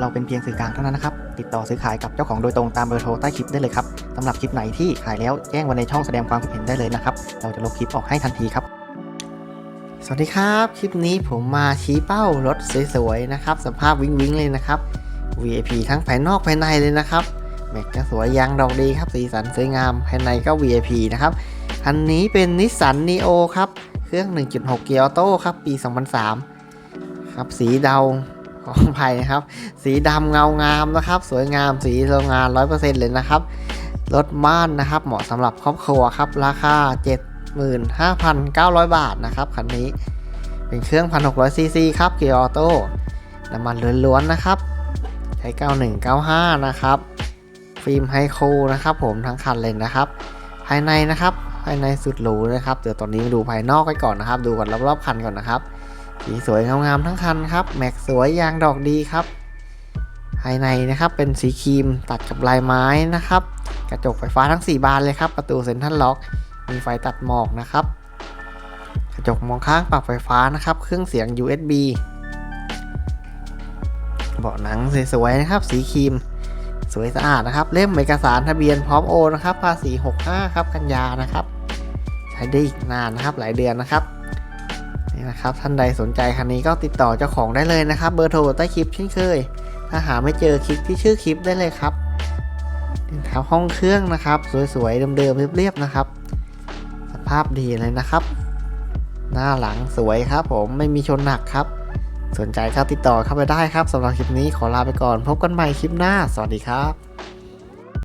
เราเป็นเพียงสื่อกลางเท่านั้นนะครับ ติดต่อซื้อขายกับเจ้าของโดยตรงตามเบอร์โทรใต้คลิปได้เลยครับสำหรับคลิปไหนที่ขายแล้วแจ้งไว้ในช่องแสดงความคิดเห็นได้เลยนะครับ เราจะลบคลิปออกให้ทันทีครับ สวัสดีครับ คลิปนี้ผมมาชี้เป้ารถสวยๆนะครับ สภาพวิ้งวิ้งๆเลยนะครับ VIP ทั้งภายนอกภายในเลยนะครับแม็กจะสวยยางดอกดีครับ สีสันสวยงามภายในก็ VIP นะครับคันนี้เป็นนิสสัน Neo ครับ เครื่อง 1.6 เกียร์ออโต้ครับ ปี 2003 ครับ สีดำ ขออภัยนครับ สีดำเงางามนะครับ สวยงามสีโรงงาน100%เลยนะครับรถม่านนะครับ เหมาะสำหรับครอบครัวครับ ราคา 75,900 บาทนะครับคันนี้เป็นเครื่อง 1,600ซีซีครับเกียร์ออโต้น้ำมันล้วนๆนะครับ ใช้ 9195 นะครับ ฟิล์มไฮโคนะครับ ผมทั้งคันเลยนะครับ ภายในนะครับ ภายในสุดหรูนะครับ เดี๋ยวตอนนี้มาดูภายนอกกันก่อนนะครับ ดูก่อนรอบๆคันก่อนนะครับ สีสวยงามๆทั้งคันครับ แม็กสวยยางดอกดีครับ ภายในนะครับเป็นสีครีมตัดกับลายไม้นะครับ กระจกไฟฟ้าทั้ง 4 บานเลยครับ ประตูเซ็นทรัลล็อก มีไฟตัดหมอกนะครับ กระจกมองข้างปรับไฟฟ้านะครับ เครื่องเสียง USB เบาะหนังสวยๆนะครับ สีครีม สวยสะอาดนะครับ เล่มเอกสารทะเบียนพร้อมโอนนะครับภาษี65ครับกันยานะครับ ใช้ได้อีกนานนะครับหลายเดือนนะครับ นี่นะครับท่านใดสนใจคันนี้ก็ติดต่อเจ้าของได้เลยนะครับ เบอร์โทรใต้คลิปเช่นเคย ถ้าหาไม่เจอคลิกที่ชื่อคลิปได้เลยครับนี่ครับห้องเครื่องนะครับ สวยๆเดิมๆเรียบๆนะครับ สภาพดีเลยนะครับ หน้าหลังสวยครับ ผมไม่มีชนหนักครับ สนใจครับติดต่อเข้าไปได้ครับสำหรับคลิปนี้ขอลาไปก่อน พบกันใหม่คลิปหน้า สวัสดีครับ